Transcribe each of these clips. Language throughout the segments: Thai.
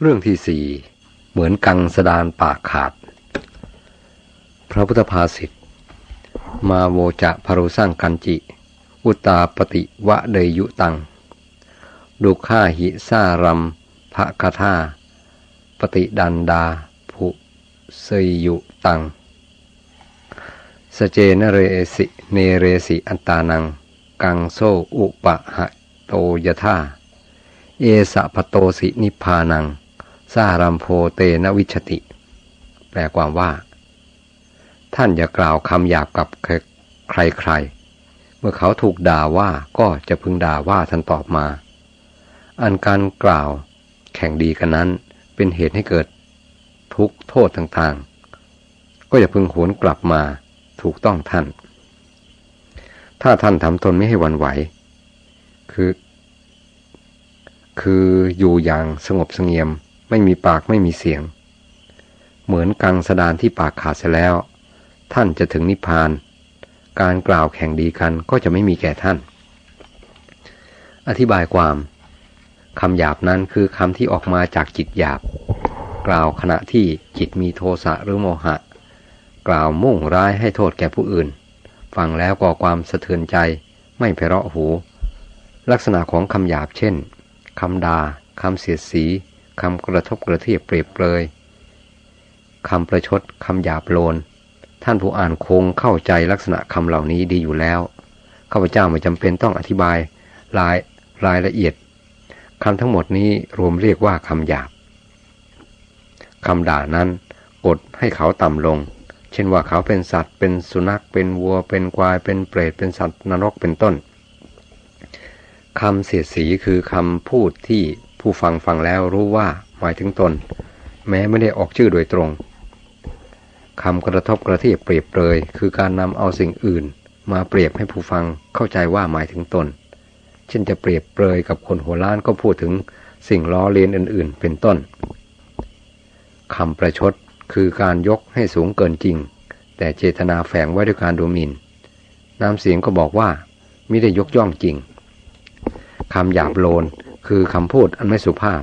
เรื่องที่สี่เหมือนกังสดานปากขาด พระพุทธภาษิตมาโวจะพารุสร้างกันจิ อุตตาปฏิวะเดยุตัง ดุข้าหิสารัมภะคาธาปฏิดันดาภุเสยยุตัง สเจนเรสิเนเรสิอันตานัง กังโซอุปะหะโตยธาเอสะพโตสินิพพานัง สารัมโพเตนวิชติ แปลความว่า ท่านอย่ากล่าวคำหยาบกับใครๆ เมื่อเขาถูกด่าว่าก็จะพึงด่าว่าท่านตอบมา อันการกล่าวแข่งดีกันนั้นเป็นเหตุให้เกิดทุกโทษต่างๆ ก็อย่าพึงหวนกลับมาถูกต้องท่าน ถ้าท่านทำตนไม่ให้วันไหว คือ คืออยู่อย่างสงบสงเงียม ไม่มีปากไม่มีเสียง เหมือนกังสดานที่ปากขาดเสียแล้ว ท่านจะถึงนิพพาน การกล่าวแข่งดีกันก็จะไม่มีแก่ท่าน อธิบายความคำหยาบนั้นคือคำที่ออกมาจากจิตหยาบ กล่าวขณะที่จิตมีโทสะหรือโมหะ กล่าวมุ่งร้ายให้โทษแก่ผู้อื่น ฟังแล้วก่อความสะเทือนใจไม่เพราะหู ลักษณะของคำหยาบเช่นคำดาคำเสียดสี คำกระทบกระเทียบเปรียบเปรยคำประชดคำหยาบโลน ท่านผู้อ่านคงเข้าใจลักษณะคำเหล่านี้ดีอยู่แล้วข้าพเจ้าไม่จำเป็นต้องอธิบายรายรายละเอียดคำทั้งหมดนี้รวมเรียกว่าคำหยาบคำด่านั้นกดให้เขาต่ำลง เช่นว่าเขาเป็นสัตว์ เป็นสุนัข เป็นวัว เป็นควาย เป็นเปรต เป็นสัตว์นรก เป็นต้นคำเสียดสีคือคำพูดที่ ผู้ฟังฟังแล้วรู้ว่าหมายถึงตน แม้ไม่ได้ออกชื่อโดยตรงคำกระทบกระเทียบเปรียบเปรยคือการนำเอาสิ่งอื่น มาเปรียบให้ผู้ฟังเข้าใจว่าหมายถึงตน เช่นจะเปรียบเปรยกับคนหัวล้านก็พูดถึงสิ่งล้อเลียนอื่น ๆ เป็นต้นคำประชดคือการยกให้สูงเกินจริง แต่เจตนาแฝงไว้ด้วยการดูหมิน่นน้ำเสียงก็บอกว่าไม่ได้ยกย่องจริงคำหยาบโลน คือคำพูดอันไม่สุภาพ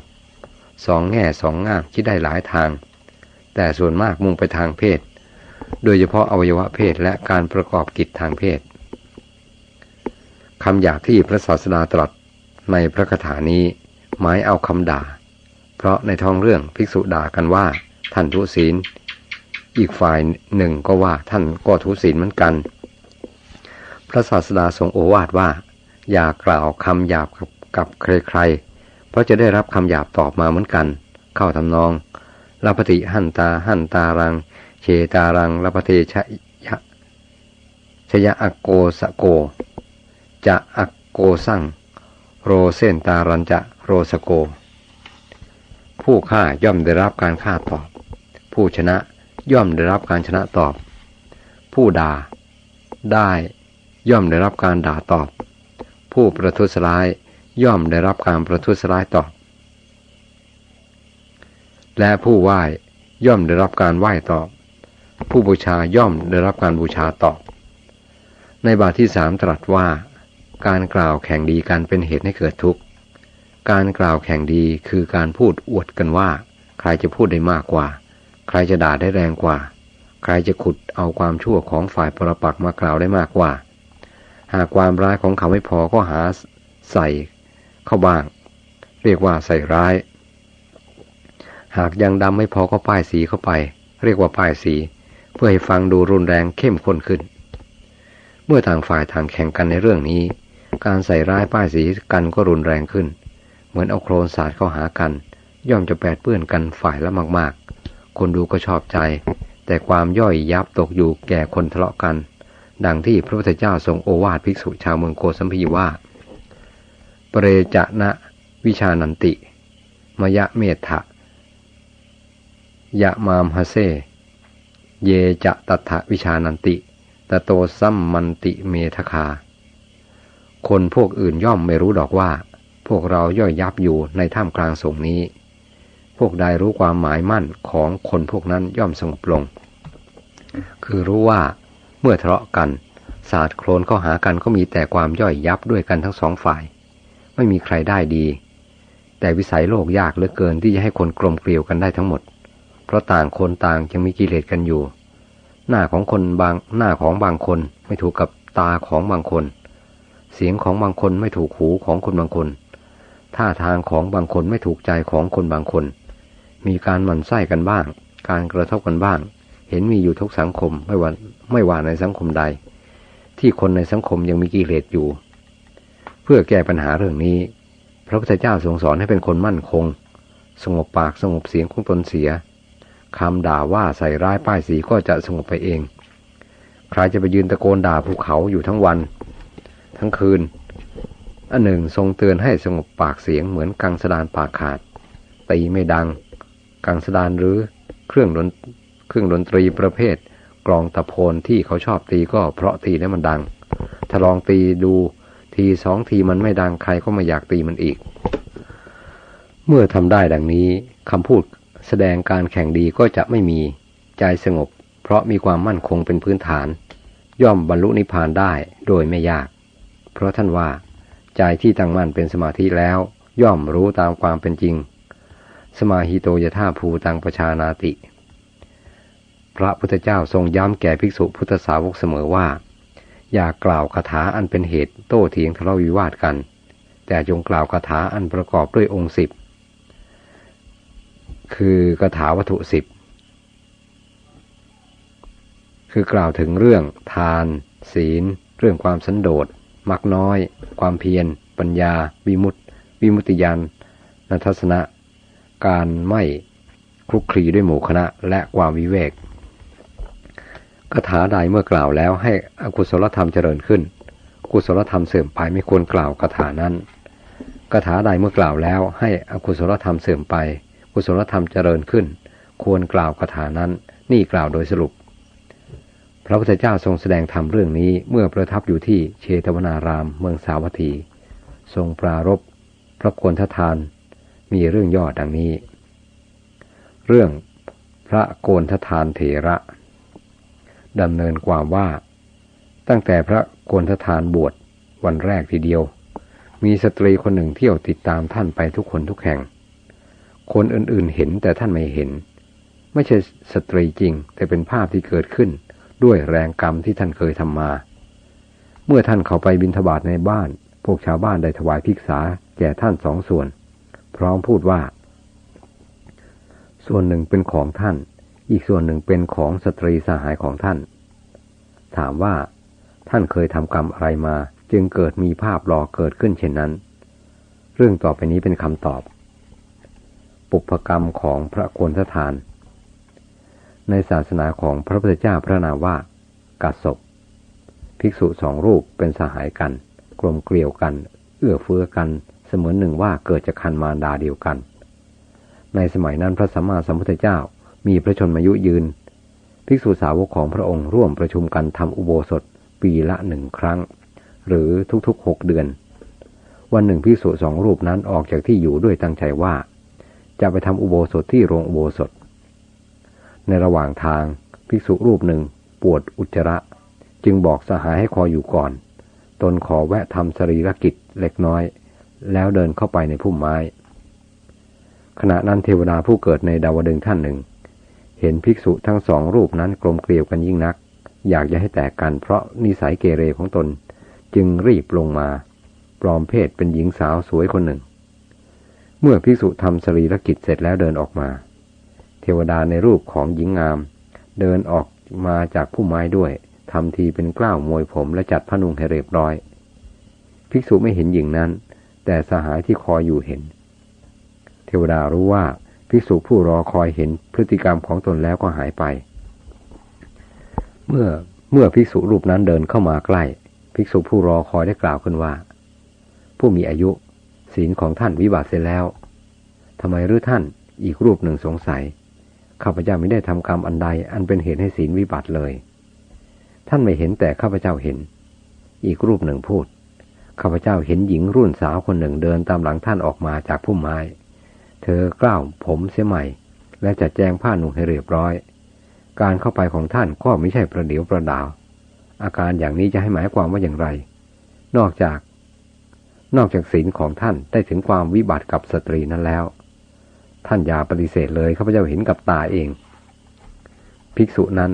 สองแง่สองง่ามคิดได้หลายทาง แต่ส่วนมากมุ่งไปทางเพศ โดยเฉพาะอวัยวะเพศและการประกอบกิจทางเพศคำหยาบที่พระศาสดาตรัสในพระคาถานี้หมายเอาคำด่า เพราะในท้องเรื่องภิกษุด่ากันว่า ท่านทุศีล อีกฝ่ายหนึ่งก็ว่าท่านก็ทุศีลเหมือนกัน พระศาสดาทรงโอวาทว่า อย่ากล่าวคำหยาบกับ กับใครๆ เพราะจะได้รับคำหยาบตอบมาเหมือนกัน เข้าทำนองลาปฏิหันตาหันตารังเชตารังลาปเทชยะชยะอโกสโก จะอโกสั่งโรเซนตารันจะโรสโก ผู้ฆ่าย่อมได้รับการฆ่าตอบ ผู้ชนะย่อมได้รับการชนะตอบ ผู้ด่า ได้ย่อมได้รับการด่าตอบ ผู้ประทุษร้าย ย่อมได้รับการประทุษร้ายตอบ และผู้ไหว้ย่อมได้รับการไหว้ตอบ ผู้บูชาย่อมได้รับการบูชาตอบ ในบาทที่สามตรัสว่า การกล่าวแข่งดีกันเป็นเหตุให้เกิดทุกข์ การกล่าวแข่งดีคือการพูดอวดกันว่า ใครจะพูดได้มากกว่า ใครจะด่าได้แรงกว่า ใครจะขุดเอาความชั่วของฝ่ายปรปักมากล่าวได้มากกว่า หากความร้ายของเขาไม่พอก็หาใส่ เข้าบ้าง เรียกว่าใส่ร้าย หากยังดำไม่พอก็ป้ายสีเข้าไป เรียกว่าป้ายสี เพื่อให้ฟังดูรุนแรงเข้มข้นขึ้น เมื่อทางฝ่ายทางแข่งกันในเรื่องนี้ การใส่ร้ายป้ายสีกันก็รุนแรงขึ้น เหมือนเอาโครนสาดเข้าหากัน ย่อมจะแปดเปื้อนกันฝ่ายละมากๆ คนดูก็ชอบใจ แต่ความย่อยยับตกอยู่แก่คนทะเลาะกัน ดังที่พระพุทธเจ้าทรงโอวาทภิกษุชาวเมืองโกสัมพีว่า ปเรจนะวิชานันติ มยะเมธะยะมามฮเซ เยจะตัทะวิชานันติตโตซัมมันติเมทคา คนพวกอื่นย่อมไม่รู้ดอกว่า พวกเราย่อยยับอยู่ในท่ามกลางสงนี้ พวกใดรู้ความหมายมั่นของคนพวกนั้นย่อมสงบลง คือรู้ว่าเมื่อทะเลาะกันศาสตร์โคลนเข้าหากันก็มีแต่ความย่อยยับด้วยกันทั้งสองฝ่าย ไม่มีใครได้ดี แต่วิสัยโลกยากเหลือเกินที่จะให้คนกลมเกลียวกันได้ทั้งหมด เพราะต่างคนต่างยังมีกิเลสกันอยู่ หน้าของคนบางหน้าของบางคนไม่ถูกกับตาของบางคน เสียงของบางคนไม่ถูกหูของคนบางคนท่าทางของบางคนไม่ถูกใจของคนบางคน มีการหมั่นไส้กันบ้าง การกระทบกันบ้าง เห็นมีอยู่ทุกสังคมไม่ว่าไม่ว่าในสังคมใด ที่คนในสังคมยังมีกิเลสอยู่ พื่อแก้ปัญหาเรื่องนี้ พระพุทธเจ้าทรงสอนให้เป็นคนมั่นคง สงบปากสงบเสียงของตนเสียคำด่าว่าใส่ร้ายป้ายสีก็จะสงบไปเอง ใครจะไปยืนตะโกนด่าภูเขาอยู่ทั้งวัน ทั้งคืน อันหนึ่งทรงเตือนให้สงบปากเสียงเหมือนกังสดานปากขาด ตีไม่ดัง กังสดานหรือเครื่องดนเครื่องดนตรีประเภท กลองตะโพนที่เขาชอบตีก็เพราะตีแล้วมันดัง ถ้าลองตีดู ทีสองทีมันไม่ดังใครก็ไม่อยากตีมันอีก เมื่อทำได้ดังนี้คำพูดแสดงการแข่งดีก็จะไม่มีใจสงบ เพราะมีความมั่นคงเป็นพื้นฐาน ย่อมบรรลุนิพพานได้โดยไม่ยาก เพราะท่านว่า ใจที่ตั้งมั่นเป็นสมาธิแล้ว ย่อมรู้ตามความเป็นจริง สมาหิโตยธาภูตังประชานาติ พระพุทธเจ้าทรงย้ำแก่ภิกษุพุทธสาวกเสมอว่า อย่ากล่าวคาถาอันเป็นเหตุโต้เถียงทะเลาะวิวาทกัน แต่จงกล่าวคาถาอันประกอบด้วยองค์สิบคือกถาวัตถุสิบคือกล่าวถึงเรื่องทาน ศีล เรื่องความสันโดษมักน้อย ความเพียร ปัญญา วิมุตติวิมุตติยานนัทสนะ การไม่คลุกคลีด้วยหมู่คณะและความวิเวก คาถาใดเมื่อกล่าวแล้วให้อกุศลธรรมเจริญขึ้น กุศลธรรมเสื่อมไปไม่ควรกล่าวคาถานั้นคาถาใดเมื่อกล่าวแล้วให้อกุศลธรรมเสื่อมไป กุศลธรรมเจริญขึ้น ควรกล่าวคาถานั้น นี่กล่าวโดยสรุป พระพุทธเจ้าทรงแสดงธรรมเรื่องนี้เมื่อประทับอยู่ที่เชตวนารามเมืองสาวัตถี ทรงปรารบพระควรททาน มีเรื่องย่อดังนี้ เรื่องพระโกนททานเถระ ดำเนินความว่า ตั้งแต่พระโกนททานบวชวันแรกทีเดียว มีสตรีคนหนึ่งเที่ยวติดตามท่านไปทุกคนทุกแห่ง คนอื่นๆเห็นแต่ท่านไม่เห็น ไม่ใช่สตรีจริง แต่เป็นภาพที่เกิดขึ้นด้วยแรงกรรมที่ท่านเคยทำมา เมื่อท่านเข้าไปบิณฑบาตในบ้าน พวกชาวบ้านได้ถวายภิกษาแก่ท่านสองส่วน พร้อมพูดว่า ส่วนหนึ่งเป็นของท่าน อีกส่วนหนึ่งเป็นของสตรีสหายของท่าน ถามว่า ท่านเคยทำกรรมอะไรมา จึงเกิดมีภาพหลอกเกิดขึ้นเช่นนั้น เรื่องต่อไปนี้เป็นคำตอบ ปุพกรรมของพระโกนททาน ในศาสนาของพระพุทธเจ้าพระนามว่ากัสศพภิกษุสองรูปเป็นสหายกัน กลมเกลียวกัน เอื้อเฟื้อกัน เสมือนหนึ่งว่าเกิดจากคันมารดาเดียวกัน ในสมัยนั้นพระสัมมาสัมพุทธเจ้า มีพระชนมายุยืน ภิกษุสาวกของพระองค์ร่วมประชุมกันทำอุโบสถปีละหนึ่งครั้ง หรือทุกๆหกเดือน วันหนึ่งภิกษุสองรูปนั้นออกจากที่อยู่ด้วยตั้งใจว่า จะไปทำอุโบสถที่โรงอุโบสถ ในระหว่างทางภิกษุรูปหนึ่งปวดอุจจาระ จึงบอกสหายให้คอยอยู่ก่อน ตนขอแวะทำสรีรกิจเล็กน้อย แล้วเดินเข้าไปในพุ่มไม้ ขณะนั้นเทวดาผู้เกิดในดาวดึงท่านหนึ่ง เห็นภิกษุทั้งสองรูปนั้นกลมเกลียวกันยิ่งนัก อยากจะให้แตกกันเพราะนิสัยเกเรของตน จึงรีบลงมา ปลอมเพศเป็นหญิงสาวสวยคนหนึ่ง เมื่อภิกษุทำสรีรกิจเสร็จแล้วเดินออกมา เทวดาในรูปของหญิงงาม เดินออกมาจากพุ่มไม้ด้วยทำทีเป็นกล้าวมวยผมและจัดผ้านุงให้เรียบร้อย ภิกษุไม่เห็นหญิงนั้น แต่สหายที่คอยอยู่เห็น เทวดารู้ว่า ภิกษุผู้รอคอยเห็นพฤติกรรมของตนแล้วก็หายไป เมื่อเมื่อภิกษุรูปนั้นเดินเข้ามาใกล้ ภิกษุผู้รอคอยได้กล่าวขึ้นว่า ผู้มีอายุศีลของท่านวิบัติเสร็จแล้วทำไมหรือท่านอีกรูปหนึ่งสงสัยข้าพเจ้าไม่ได้ทำกรรมอันใดอันเป็นเหตุให้ศีลวิบัติเลย ท่านไม่เห็นแต่ข้าพเจ้าเห็น อีกรูปหนึ่งพูดข้าพเจ้าเห็นหญิงรุ่นสาวคนหนึ่งเดินตามหลังท่านออกมาจากพุ่มไม้ เธอกล้าวผมเสียใหม่ และจัดแจงผ้าหนุ่งให้เรียบร้อย การเข้าไปของท่านก็ไม่ใช่ประเดี๋ยวประดาว อาการอย่างนี้จะให้หมายความว่าอย่างไร นอกจาก นอกจากศีลของท่านได้ถึงความวิบัติกับสตรีนั้นแล้ว ท่านอย่าปฏิเสธเลยข้าพเจ้าเห็นกับตาเอง ภิกษุนั้น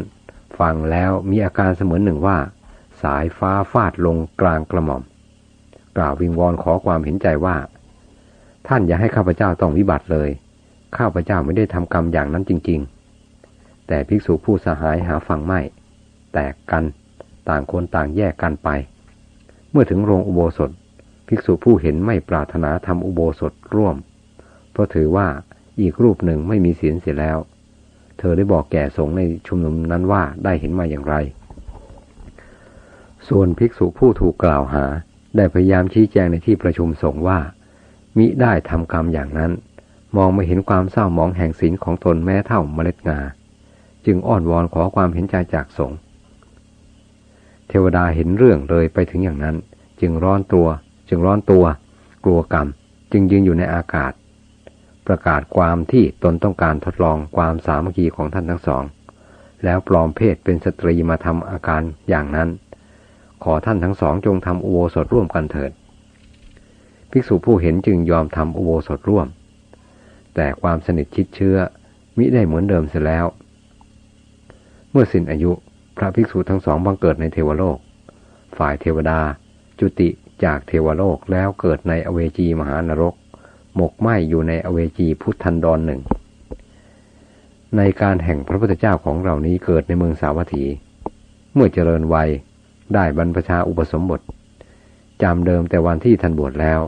ฟังแล้วมีอาการเสมือนหนึ่งว่า สายฟ้าฟาดลงกลางกระหม่อม กล่าววิงวอนขอความเห็นใจว่า ท่านอย่าให้ข้าพเจ้าต้องวิบัติเลย ข้าพเจ้าไม่ได้ทำกรรมอย่างนั้นจริง ๆ แต่ภิกษุผู้สหายหาฟังไม่ แตกกัน ต่างคนต่างแยกกันไป เมื่อถึงโรงอุโบสถ ภิกษุผู้เห็นไม่ปรารถนาทำอุโบสถร่วม เพราะถือว่าอีกรูปหนึ่งไม่มีศีลเสียแล้ว เธอได้บอกแก่สงฆ์ในชุมนุมนั้นว่าได้เห็นมาอย่างไร ส่วนภิกษุผู้ถูกกล่าวหาได้พยายามชี้แจงในที่ประชุมสงฆ์ว่า มิได้ทำกรรมอย่างนั้น มองไม่เห็นความเศร้าหมองแห่งศีลของตนแม้เท่าเมล็ดงา จึงอ้อนวอนขอความเห็นใจจากสงฆ์เทวดาเห็นเรื่องเลยไปถึงอย่างนั้น จึงร้อนตัว จึงร้อนตัว กลัวกรรม จึงยืนอยู่ในอากาศ ประกาศความที่ตนต้องการทดลองความสามัคคีของท่านทั้งสอง แล้วปลอมเพศเป็นสตรีมาทำอาการอย่างนั้น ขอท่านทั้งสองจงทำอุโบสถร่วมกันเถิด ภิกษุผู้เห็นจึงยอมทำอุโบสถร่วม แต่ความสนิทชิดเชื้อมิได้เหมือนเดิมเสียแล้ว เมื่อสิ้นอายุพระภิกษุทั้งสองบังเกิดในเทวโลก ฝ่ายเทวดา จุติจากเทวโลกแล้วเกิดในอเวจีมหานรก หมกไหมอยู่ในอเวจีพุทธันดรหนึ่ง ในการแห่งพระพุทธเจ้าของเรานี้เกิดในเมืองสาวัตถี เมื่อเจริญวัยได้บรรพชาอุปสมบท จำเดิมแต่วันที่ท่านบวชแล้ว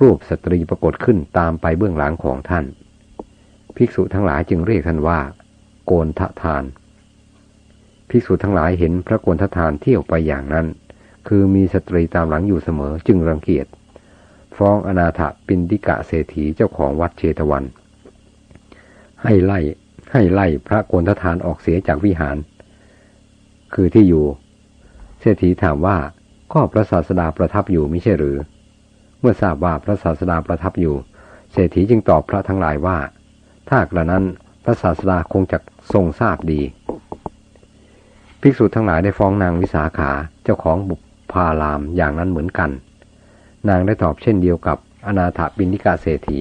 รูปสตรีปรากฏขึ้นตามไปเบื้องหลังของท่าน ภิกษุทั้งหลายจึงเรียกท่านว่า โกนทะทาน ภิกษุทั้งหลายเห็นพระโกนทะทานเที่ยวไปอย่างนั้น คือมีสตรีตามหลังอยู่เสมอจึงรังเกียจ ฟ้องอนาถปินดิกะเศรษฐีเจ้าของวัดเชตวัน ให้ไล่ให้ไล่พระโกนทะทานออกเสียจากวิหาร คือที่อยู่ เศรษฐีถามว่า ก็พระศาสดาประทับอยู่ไม่ใช่หรือ เมื่อทราบว่าพระศาสดาประทับอยู่ เศรษฐีจึงตอบพระทั้งหลายว่า ถ้ากระนั้นพระศาสดาคงจะทรงทราบดี ภิกษุทั้งหลายได้ฟ้องนางวิสาขาเจ้าของบุพารามอย่างนั้นเหมือนกัน นางได้ตอบเช่นเดียวกับอนาถบินิกาเศรษฐี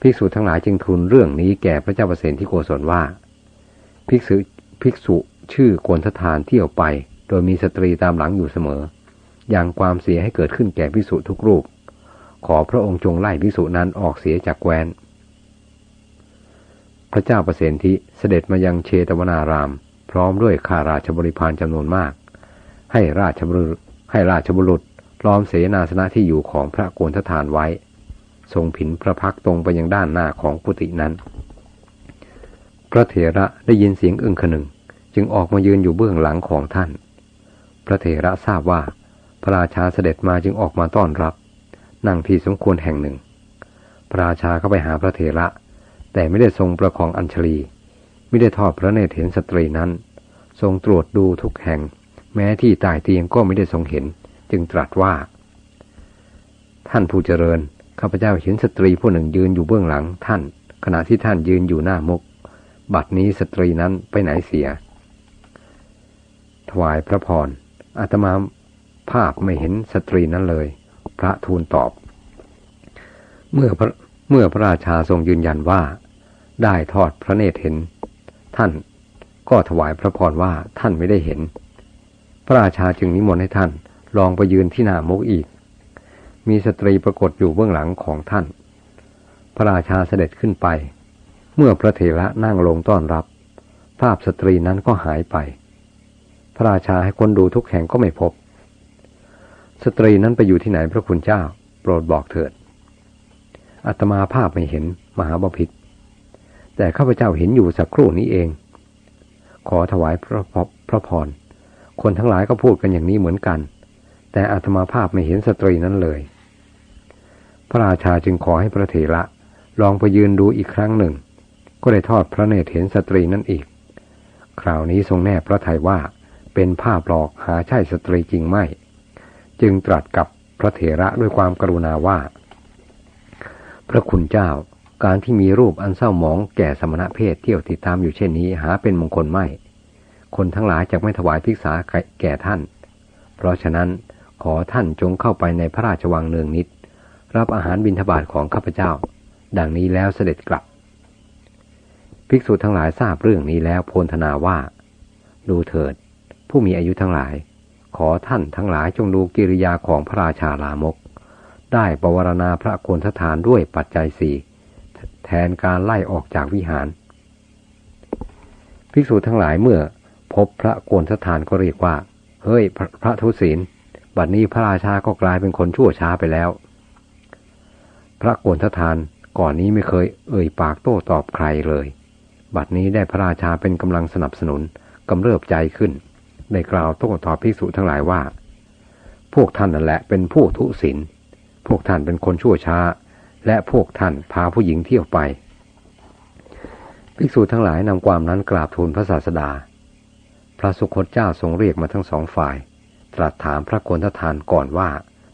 ภิกษุทั้งหลายจึงทูลเรื่องนี้แก่พระเจ้าประเสนที่โกศลว่า ภิกษุภิกษุชื่อโกนททานเที่ยวไป โดยมีสตรีตามหลังอยู่เสมอ ย่างความเสียให้เกิดขึ้นแก่ภิกษุทุกรูป ขอพระองค์จงไล่ภิกษุนั้นออกเสียจากแคว้น พระเจ้าประเสนที่เสด็จมายังเชตวนาราม พร้อมด้วยข้าราชบริพารจำนวนมาก ให้ราชบุรุษให้ราชบุรุษล้อมเสนาสนะที่อยู่ของพระโกนทฐานไว้ ทรงผินพระพักตรงไปยังด้านหน้าของกุฏินั้น พระเถระได้ยินเสียงอึ้งขนึง จึงออกมายืนอยู่เบื้องหลังของท่าน พระเถระทราบว่า พระราชาเสด็จมาจึงออกมาต้อนรับ นั่งที่สมควรแห่งหนึ่ง พระราชาเข้าไปหาพระเถระ แต่ไม่ได้ทรงประคองอัญชลี ไม่ได้ทอดพระเนตรเห็นสตรีนั้น ทรงตรวจดูทุกแห่ง แม้ที่ใต้เตียงก็ไม่ได้ทรงเห็น จึงตรัสว่า ท่านผู้เจริญ ข้าพเจ้าเห็นสตรีผู้หนึ่งยืนอยู่เบื้องหลังท่าน ขณะที่ท่านยืนอยู่หน้ามุก บัดนี้สตรีนั้นไปไหนเสีย ถวายพระพรอาตมา ภาพไม่เห็นสตรีนั้นเลย พระทูลตอบ เมื่อพระเมื่อพระราชาทรงยืนยันว่า ได้ทอดพระเนตรเห็น ท่านก็ถวายพระพรว่าท่านไม่ได้เห็น พระราชาจึงนิมนต์ให้ท่านลองไปยืนที่หน้ามุกอีก มีสตรีปรากฏอยู่เบื้องหลังของท่าน พระราชาเสด็จขึ้นไป เมื่อพระเถระนั่งลงต้อนรับ ภาพสตรีนั้นก็หายไป พระราชาให้คนดูทุกแห่งก็ไม่พบ สตรีนั้นไปอยู่ที่ไหนพระคุณเจ้า โปรดบอกเถิดอัตมาภาพไม่เห็นมหาบพิษแต่ข้าพเจ้าเห็นอยู่สักครู่นี้เอง ขอถวายพระพระพรคนทั้งหลายก็พูดกันอย่างนี้เหมือนกัน แต่อาตมาภาพไม่เห็นสตรีนั้นเลย พระราชาจึงขอให้พระเถระลองไปยืนดูอีกครั้งหนึ่ง ก็ได้ทอดพระเนตรเห็นสตรีนั้นอีก คราวนี้ทรงแนบพระทัยว่าเป็นภาพหลอกหาใช่สตรีจริงไม่ จึงตรัสกับพระเถระด้วยความกรุณาว่า พระคุณเจ้าการที่มีรูปอันเศร้าหมองแก่สมณะเพศเที่ยวติดตามอยู่เช่นนี้หาเป็นมงคลไม่ คนทั้งหลายจะไม่ถวายภิกษาแก่ท่าน เพราะฉะนั้นขอท่านจงเข้าไปในพระราชวังเนืองนิด รับอาหารบิณฑบาตของข้าพเจ้า ดังนี้แล้วเสด็จกลับ ภิกษุทั้งหลายทราบเรื่องนี้แล้วโพลธนาว่า ดูเถิด ผู้มีอายุทั้งหลาย ขอท่านทั้งหลายจงดูกิริยาของพระราชาลามก ได้ปวารณาพระโกนทฐานด้วยปัจจัยสี่แทนการไล่ออกจากวิหาร ภิกษุทั้งหลายเมื่อ พบพระโกนทฐานก็เรียกว่า เฮ้ยพระพระทุศีลบัดนี้พระราชาก็กลายเป็นคนชั่วช้าไปแล้ว พระโกนทฐานก่อนนี้ไม่เคยเอ่ยปากโต้ตอบใครเลย บัดนี้ได้พระราชาเป็นกำลังสนับสนุนกำเริบใจขึ้น ได้กล่าวโต้ตอบภิกษุทั้งหลายว่า พวกท่านนั่นแหละเป็นผู้ทุศีลพวกท่านเป็นคนชั่วช้า และพวกท่านพาผู้หญิงเที่ยวไปภิกษุทั้งหลายนำความนั้นกราบทูลพระศาสดา พระสุคตเจ้าทรงเรียกมาทั้งสองฝ่าย ตรัสถามพระโกนททานก่อนว่า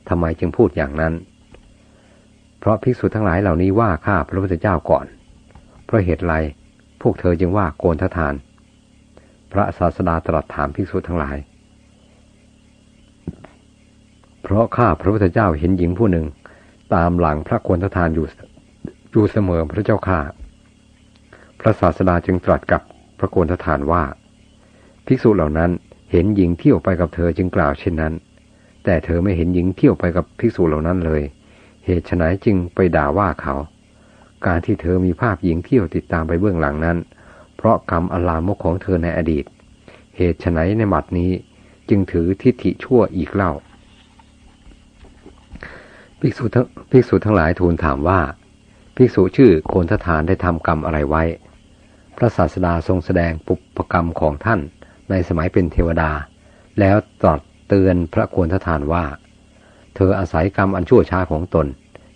ทำไมจึงพูดอย่างนั้น เพราะภิกษุทั้งหลายเหล่านี้ว่าข้าพระพุทธเจ้าก่อน เพราะเหตุไรพวกเธอจึงว่าโกนททาน พระศาสดาตรัสถามภิกษุทั้งหลาย เพราะข้าพระพุทธเจ้าเห็นหญิงผู้หนึ่ง ตามหลังพระโกนททานอยู่อยู่เสมอพระเจ้าข้าพระศาสดาจึงตรัสกับพระโกนททานว่า ภิกษุเหล่านั้นเห็นหญิงเที่ยวไปกับเธอจึงกล่าวเช่นนั้น แต่เธอไม่เห็นหญิงเที่ยวไปกับภิกษุเหล่านั้นเลย เหตุไฉนจึงไปด่าว่าเขา การที่เธอมีภาพหญิงเที่ยวติดตามไปเบื้องหลังนั้น ราะกรรมอลามกของเธอในอดีต เหตุไฉนในบัดนี้จึงถือทิฏฐิชั่วอีกเล่า ภิกษุทั้งภิกษุทั้งหลายทูลถามว่า ภิกษุชื่อโกนทฐานได้ทำกรรมอะไรไว้ พระศาสดาทรงแสดงปุปกรรมของท่านในสมัยเป็นเทวดา แล้วตรัสเตือนพระโกนทฐานว่า เธออาศัยกรรมอันชั่วช้าของตน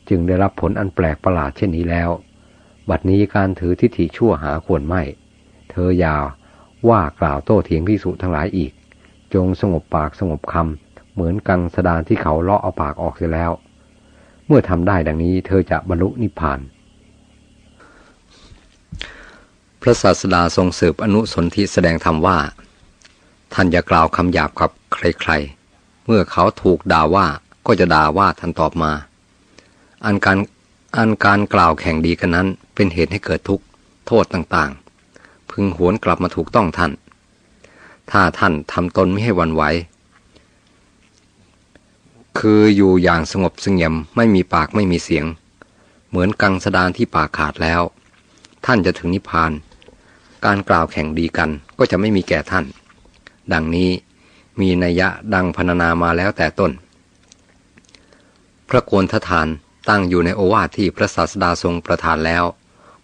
จึงได้รับผลอันแปลกประหลาดเช่นนี้แล้ว บัดนี้การถือทิฏฐิชั่วหาควรไม่ เธออย่าว่ากล่าวโต้เถียงพิสุทั้งหลายอีก จงสงบปากสงบคำเหมือนกังสดานที่เขาเลาะเอาปากออกเสียแล้ว เมื่อทำได้ดังนี้เธอจะบรรลุนิพพาน พระศาสดาทรงสืบอนุสนธิแสดงธรรมว่า ท่านอย่ากล่าวคำหยาบกับใครๆ เมื่อเขาถูกด่าว่าก็จะด่าว่าท่านตอบมา อันการอันการกล่าวแข่งดีกันนั้นเป็นเหตุให้เกิดทุกข์โทษต่างๆ พึงหวนกลับมาถูกต้องท่าน ถ้าท่านทำตนไม่ให้วันไหว คืออยู่อย่างสงบเสงี่ยมไม่มีปากไม่มีเสียง เหมือนกังสดานที่ปากขาดแล้ว ท่านจะถึงนิพพาน การกล่าวแข่งดีกันก็จะไม่มีแก่ท่าน ดังนี้มีนัยยะดังพรรณนามาแล้วแต่ต้น พระโกนทฐานตั้งอยู่ในโอวาทที่พระศาสดาทรงประทานแล้ว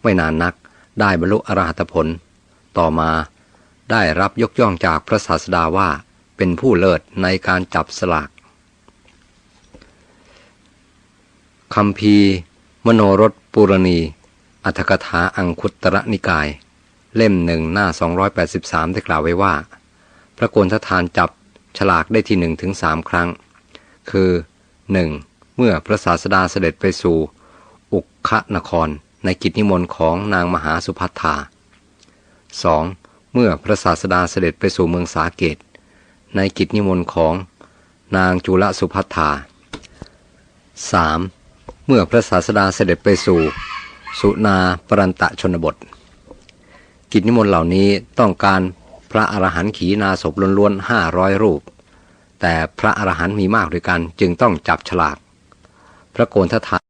ไม่นานนักได้บรรลุอรหัตผล ต่อมา ได้รับยกย่องจากพระศาสดาว่าเป็นผู้เลิศในการจับสลากคำพีมโนรสปุรณี อัตถกถาอังคุตระนิกาย เล่มหนึ่งหน้า 283 ได้กล่าวไว้ว่า พระโกนทฐานจับฉลากได้ที่หนึ่งถึงสามครั้ง คือหนึ่งเมื่อพระศาสดาเสด็จไปสู่ อุกคะนคร ในกิจนิมนต์ของนางมหาสุพัทธา 2. เมื่อพระศาสดาเสด็จไปสู่เมืองสาเกต ในกิจนิมนต์ของนางจุลสุพัทธา 3. เมื่อพระศาสดาเสด็จไปสู่ สุนาปรันตะชนบท กิจนิมนต์เหล่านี้ต้องการพระอรหันต์ขีณาศพล้วนๆห้าร้อยรูป แต่พระอรหันต์มีมากด้วยกันจึงต้องจับฉลาก พระโกนทฐา